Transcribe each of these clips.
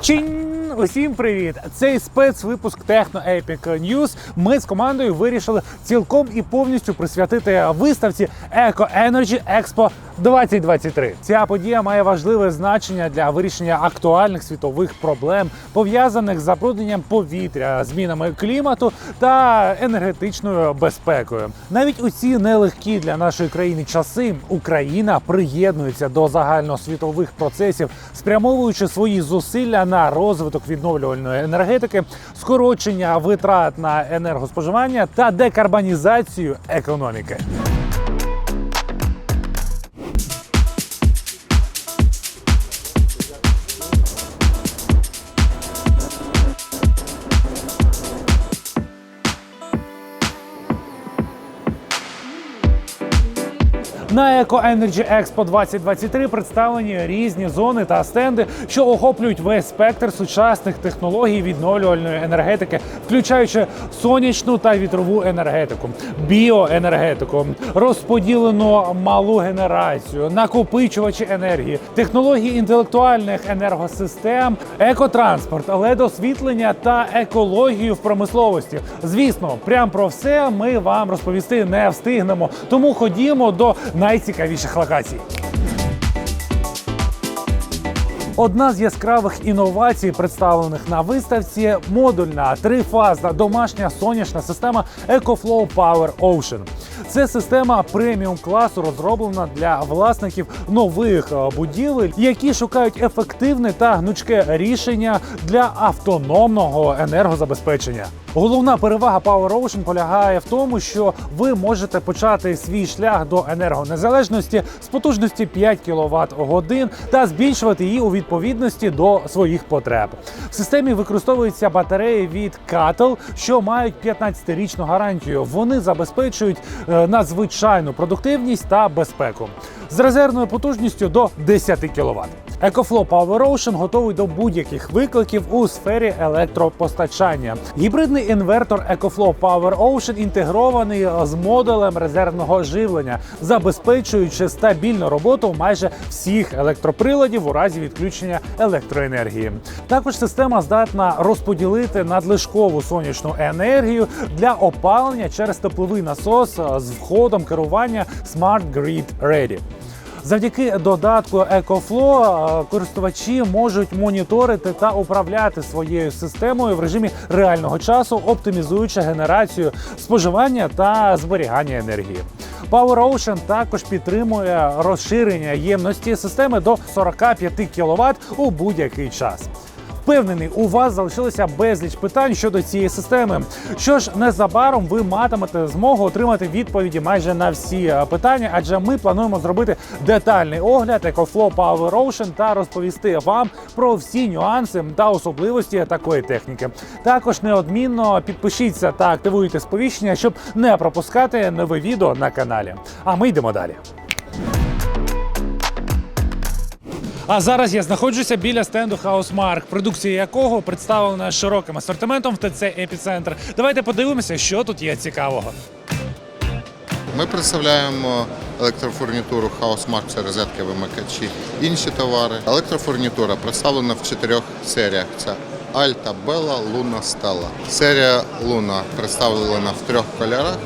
君 Усім привіт! Цей спецвипуск Techno Epic News ми з командою вирішили цілком і повністю присвятити виставці Eco Energy Expo 2023. Ця подія має важливе значення для вирішення актуальних світових проблем, пов'язаних з забрудненням повітря, змінами клімату та енергетичною безпекою. Навіть у ці нелегкі для нашої країни часи Україна приєднується до загальносвітових процесів, спрямовуючи свої зусилля на розвиток відновлювальної енергетики, скорочення витрат на енергоспоживання та декарбонізацію економіки. На Eco Energy Expo 2023 представлені різні зони та стенди, що охоплюють весь спектр сучасних технологій відновлювальної енергетики, включаючи сонячну та вітрову енергетику, біоенергетику, розподілену малу генерацію, накопичувачі енергії, технології інтелектуальних енергосистем, екотранспорт, ледосвітлення та екологію в промисловості. Звісно, прям про все ми вам розповісти не встигнемо. Тому ходімо до найцікавіших локацій. Одна з яскравих інновацій, представлених на виставці, модульна трифазна домашня сонячна система EcoFlow Power Ocean. Це система преміум класу, розроблена для власників нових е, будівель, які шукають ефективне та гнучке рішення для автономного енергозабезпечення. Головна перевага Power Ocean полягає в тому, що ви можете почати свій шлях до енергонезалежності з потужності 5 кВт годин та збільшувати її у відповідності до своїх потреб. В системі використовуються батареї від Cattle, що мають 15-річну гарантію. Вони забезпечують е, надзвичайну продуктивність та безпеку з резервною потужністю до 10 кВт. EcoFlow Power Ocean готовий до будь-яких викликів у сфері електропостачання. Гібридний інвертор EcoFlow Power Ocean інтегрований з модулем резервного живлення, забезпечуючи стабільну роботу майже всіх електроприладів у разі відключення електроенергії. Також система здатна розподілити надлишкову сонячну енергію для опалення через тепловий насос з входом керування Smart Grid Ready. Завдяки додатку EcoFlow е, користувачі можуть моніторити та управляти своєю системою в режимі реального часу, оптимізуючи генерацію споживання та зберігання енергії. Power також підтримує розширення ємності системи до 45 кВт у будь-який час. Впевнений, у вас залишилося безліч питань щодо цієї системи. Що ж, незабаром ви матимете змогу отримати відповіді майже на всі е, питання, адже ми плануємо зробити детальний огляд EcoFlow Power Ocean та розповісти вам про всі нюанси та особливості такої техніки. Також неодмінно підпишіться та активуйте сповіщення, щоб не пропускати нове відео на каналі. А ми йдемо далі. А зараз я знаходжуся біля стенду Housemark, продукція якого представлена широким асортиментом в ТЦ Епіцентр. Давайте подивимося, що тут є цікавого. Ми представляємо електрофурнітуру Housemark, це розетки, вимикачі, інші товари. Електрофурнітура представлена в чотирьох серіях. Це Alta, Bella, Luna, Stella. Серія Luna представлена в трьох кольорах: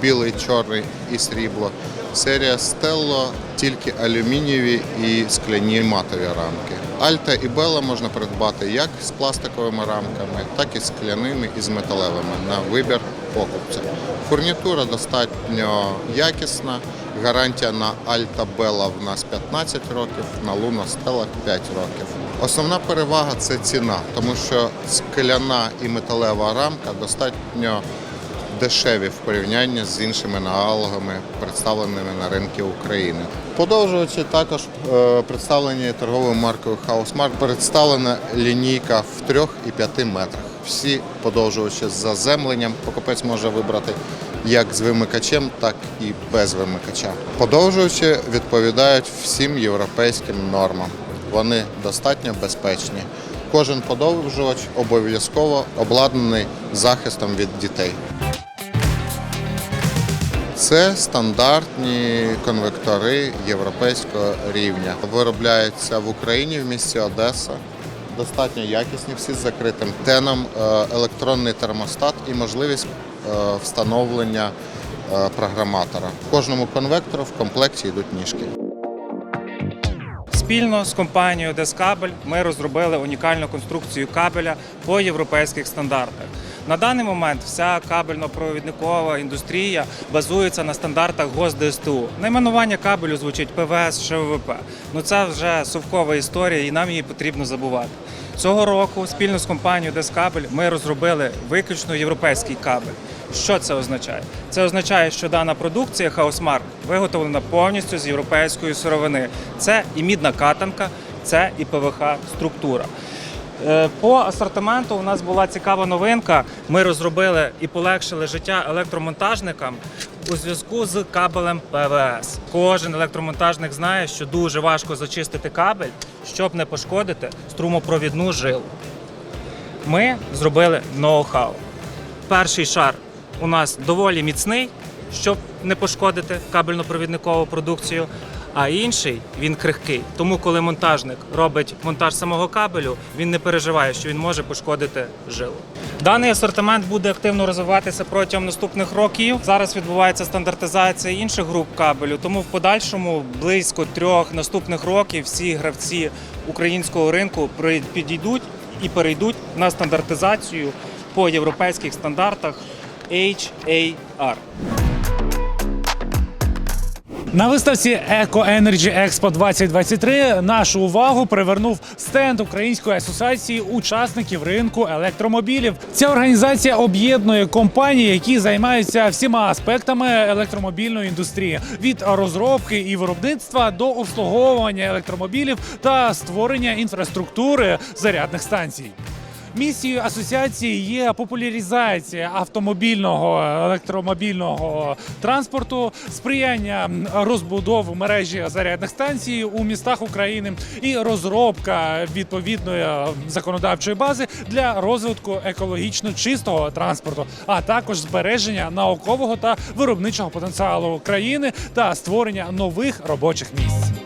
білий, чорний і срібло. Серія Stella тільки алюмінієві і скляні матові рамки. Альта і Бела можна придбати як з пластиковими рамками, так і з скляними і з металевими на вибір покупця. Фурнітура достатньо якісна. Гарантія на Альта Бела в нас 15 років, на Луна Стела 5 років. Основна перевага це ціна, тому що скляна і металева рамка достатньо дешеві в порівнянні з іншими аналогами, представленими на ринку України. Подовжувачі також е, представлені торговою маркою Housemark. Представлена лінійка в 3 і 5 метрах. Всі подовжувачі з заземленням покупець може вибрати як з вимикачем, так і без вимикача. Подовжувачі відповідають всім європейським нормам. Вони достатньо безпечні. Кожен подовжувач обов'язково обладнаний захистом від дітей. Це стандартні конвектори європейського рівня. Виробляються в Україні в місті Одеса. достатньо якісні, всі з закритим теном, е, електронний термостат і можливість е, встановлення е, програматора. Кожному конвектору в комплекті йдуть ніжки. Спільно з компанією Дескабель ми розробили унікальну конструкцію кабеля по європейських стандартах. На даний момент вся кабельно-провідникова індустрія базується на стандартах ГОС-ДСТУ. Найменування кабелю звучить ПВС, ШВВП. Ну це вже совкова історія, і нам її потрібно забувати. Цього року спільно з компанією Дескабель ми розробили виключно європейський кабель. Що це означає? Це означає, що дана продукція Housemark виготовлена повністю з європейської сировини. Це і мідна катанка, це і ПВХ структура. Е, По асортименту у нас була цікава новинка. Ми розробили і полегшили життя електромонтажникам у зв'язку з кабелем ПВС. Кожен електромонтажник знає, що дуже важко зачистити кабель, щоб не пошкодити струмопровідну жилу. Ми зробили ноу-хау. Перший шар у нас доволі міцний, щоб не пошкодити кабельно-провідникову продукцію. А інший він крихкий. Тому, коли монтажник робить монтаж самого кабелю, він не переживає, що він може пошкодити жилу. Даний асортимент буде активно розвиватися протягом наступних років. Зараз відбувається стандартизація інших груп кабелю, тому в подальшому близько трьох наступних років всі гравці українського ринку підійдуть і перейдуть на стандартизацію по європейських стандартах HAR. На виставці Eco Energy Expo 2023 нашу увагу привернув стенд Української асоціації учасників ринку електромобілів. Ця організація об'єднує компанії, які займаються всіма аспектами електромобільної індустрії від розробки і виробництва до обслуговування електромобілів та створення інфраструктури зарядних станцій. Місією асоціації є популяризація автомобільного електромобільного транспорту, сприяння розбудову мережі зарядних станцій у містах України і розробка відповідної законодавчої бази для розвитку екологічно чистого транспорту, а також збереження наукового та виробничого потенціалу країни та створення нових робочих місць.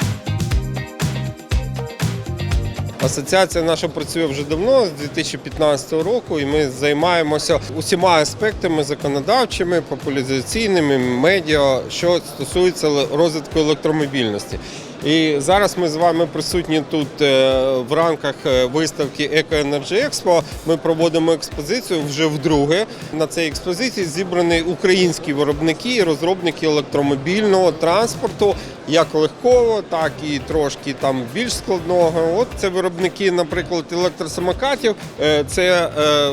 Асоціація наша працює вже давно, з 2015 року, і ми займаємося усіма аспектами законодавчими, популяризаційними, медіа, що стосується розвитку електромобільності. І зараз ми з вами присутні тут е, в рамках е, виставки Eco Energy Expo. Ми проводимо експозицію вже вдруге. На цій експозиції зібрані українські виробники і розробники електромобільного транспорту, як легкого, так і трошки там більш складного. От це виробники, наприклад, електросамокатів, е, це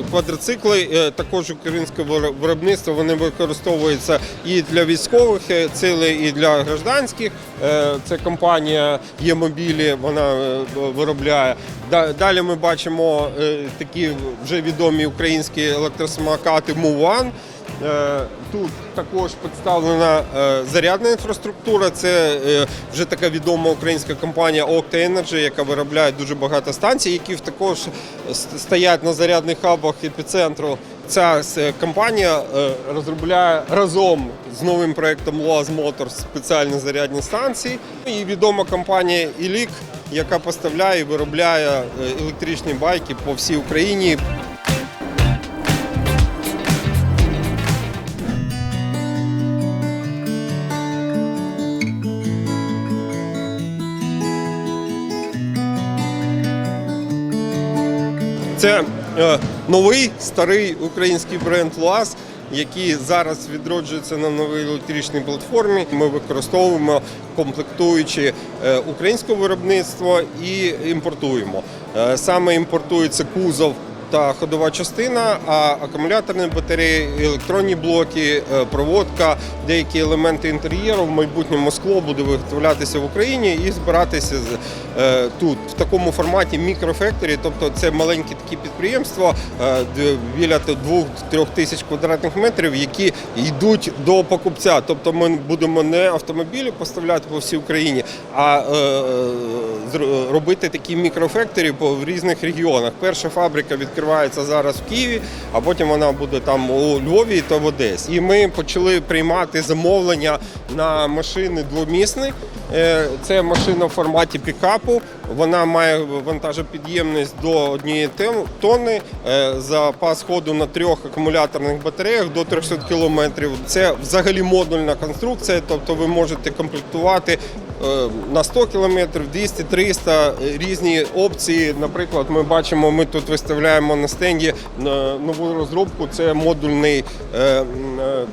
квадроцикли, також українське виробництво. Вони використовуються і для військових цілей, і для гражданських. Це компанія Є-мобілі, вона е, виробляє. Далі ми бачимо е, такі вже відомі українські електросамокати Муван. Е, Тут також представлена зарядна інфраструктура. Це вже така відома українська компанія Octa Energy, яка виробляє дуже багато станцій, які також стоять на зарядних хабах епіцентру. Ця компанія е, розробляє разом з новим проектом Loaz Motors спеціальні зарядні станції. І відома компанія Ілік, яка поставляє і виробляє е, електричні байки по всій Україні. Це е, новий старий український бренд ЛУАЗ, який зараз відроджується на новій електричній платформі. Ми використовуємо комплектуючі е, українського виробництва і імпортуємо. Е, Саме імпортується кузов та ходова частина, а акумуляторні батареї, електронні блоки, е, проводка, деякі елементи інтер'єру в майбутньому скло буде виготовлятися в Україні і збиратися е, тут в такому форматі мікрофекторі, тобто це маленькі такі підприємства е, біля 2-3 тисяч квадратних метрів, які йдуть до покупця. Тобто ми будемо не автомобілі поставляти по всій Україні, а робити такі мікрофекторі в різних регіонах. Перша фабрика відкривається зараз в Києві, а потім вона буде там у Львові та в Одесі. І ми почали приймати замовлення на машини двомісні Е, Це машина в форматі пікапу. Вона має вантажопідємність до однієї тонни, е, запас ходу на трьох акумуляторних батареях до 300 км. Це взагалі модульна конструкція, тобто ви можете комплектувати на 100 кілометрів, 200, 300 різні опції. Наприклад, ми бачимо, ми тут виставляємо на стенді е, нову розробку. Це модульний е, е,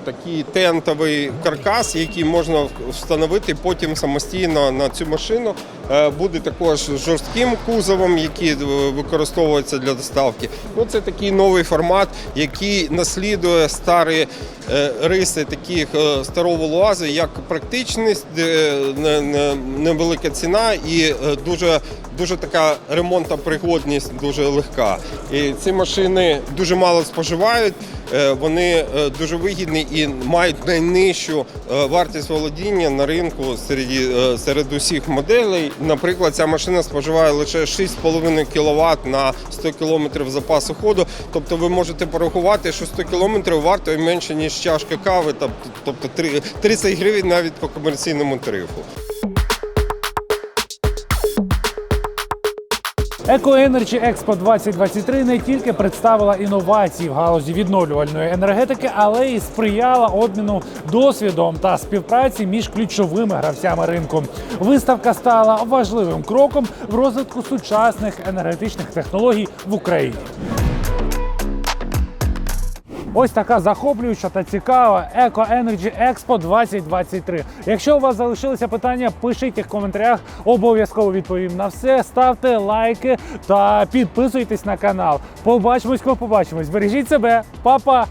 такий тентовий каркас, який можна встановити потім самостійно на цю машину. Е, Буде також жорстким кузовом, який е, використовується для доставки. Ну, це такий новий формат, який наслідує старі е, риси таких е, старого луази, як практичність, невелика ціна і е, дуже, дуже така ремонтопригодність, дуже легка. І ці машини дуже мало споживають. е, Вони е, дуже вигідні і мають найнижчу е, вартість володіння на ринку серед, серед усіх моделей. Наприклад, ця машина споживає лише 6,5 кВт на 100 км запасу ходу. Тобто ви можете порахувати, що 100 км вартує менше, ніж чашка кави, тобто- тобто три- 30 гривень навіть по комерційному тарифу. EcoEnergy Expo 2023 не тільки представила інновації в галузі відновлювальної енергетики, але й сприяла обміну досвідом та співпраці між ключовими гравцями ринку. Виставка стала важливим кроком в розвитку сучасних енергетичних технологій в Україні. Ось така захоплююча та цікава Eco Energy Expo 2023. Якщо у вас залишилися питання, пишіть їх в коментарях. Обов'язково відповім на все. Ставте лайки та підписуйтесь на канал. Побачимось, коли побачимось. Бережіть себе, Па-па!